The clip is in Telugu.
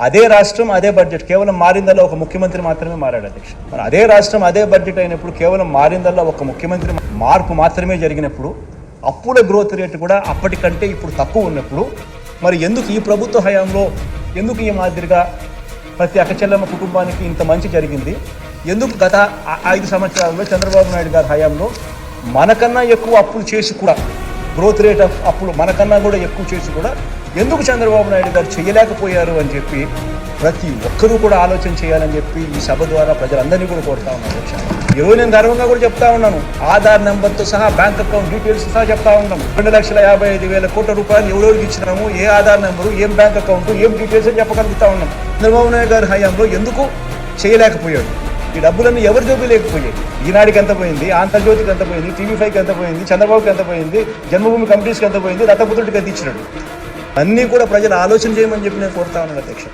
అదే రాష్ట్రం అదే బడ్జెట్ కేవలం మారిందల్లో ఒక ముఖ్యమంత్రి మాత్రమే మారాడు అధ్యక్ష. మరి అదే రాష్ట్రం అదే బడ్జెట్ అయినప్పుడు కేవలం మారిందల్లో ఒక ముఖ్యమంత్రి మార్పు మాత్రమే జరిగినప్పుడు అప్పుల గ్రోత్ రేటు కూడా అప్పటికంటే ఇప్పుడు తక్కువ ఉన్నప్పుడు మరి ఎందుకు ఈ ప్రభుత్వ హయాంలో ఎందుకు ఈ మాదిరిగా ప్రతి అక్కచెల్లమ్మ కుటుంబానికి ఇంత మంచి జరిగింది? ఎందుకు గత ఐదు సంవత్సరాల్లో చంద్రబాబు నాయుడు గారి హయాంలో మనకన్నా ఎక్కువ అప్పులు చేసి కూడా గ్రోత్ రేట్ ఆఫ్ అప్పులు మనకన్నా కూడా ఎక్కువ చేసి కూడా ఎందుకు చంద్రబాబు నాయుడు గారు చేయలేకపోయారు అని చెప్పి ప్రతి ఒక్కరూ కూడా ఆలోచన చేయాలని చెప్పి ఈ సభ ద్వారా ప్రజలందరినీ కూడా కోరుతా ఉన్నాను. ఈరోజు నేను గర్వంగా కూడా చెప్తా ఉన్నాను. ఆధార్ నెంబర్తో సహా బ్యాంక్ అకౌంట్ డీటెయిల్స్ సహా చెప్తా ఉన్నాను రెండు లక్షల యాభై ఐదు వేల కోట్ల రూపాయలు ఎవరెవరికి ఇచ్చినాము ఏ ఆధార్ నెంబరు ఏం బ్యాంక్ అకౌంట్ ఏం డీటెయిల్స్ అని చెప్పగలుగుతా ఉన్నాం. చంద్రబాబు నాయుడు గారి హయాంలో ఎందుకు చేయలేకపోయాడు? ఈ డబ్బులన్నీ ఎవరి జోబీ లేకపోయాయి? ఈనాడికి ఎంత పోయింది? ఆంధ్రజ్యోతికి ఎంత పోయింది? టీవీ ఫైవ్కి ఎంత పోయింది? చంద్రబాబుకి ఎంత పోయింది? జన్మభూమి కమిటీస్కి ఎంత పోయింది? రథపుత్రుడికి ఎంత ఇచ్చినాడు? అన్నీ కూడా ప్రజలు ఆలోచన చేయమని చెప్పి నేను కోరుతా ఉన్నాను అధ్యక్ష.